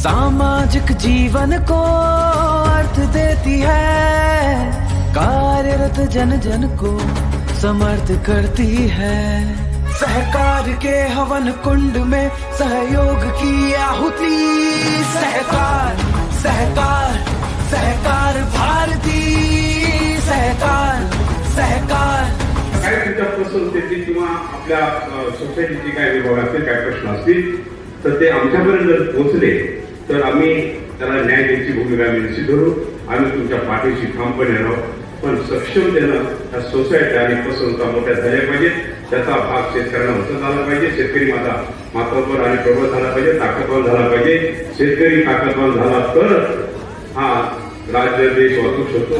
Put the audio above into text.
सामाजिक जीवन को अर्थ देती है। कार्यरत जन जन को समर्थ करती है। सहकार के हवन कुंड में सहयोग की आहुति। सहकार सहकार सहकार भारती। सहकार सहकार। काय तुमच्या पसंतीची किंवा आपल्या सोसायटीची काय विभाग असतील काय प्रश्न असतील, तर ते आमच्यापर्यंत पोहोचले. तर आम्ही त्याला न्याय द्यायची भूमिका निश्चित धरू. आम्ही तुमच्या पाठीशी ठामपणे राहू. पण सक्षम देणं त्या सोसायटी आणि पसंत मोठ्या झाल्या पाहिजेत. त्याचा भाग शेतकऱ्यांना होत झाला पाहिजे. शेतकरी माझा मातबर आणि प्रबळ झाला पाहिजे. ताकदवान झाला पाहिजे. शेतकरी ताकदवान झाला तर हा राज्य देश वाचू शकतो.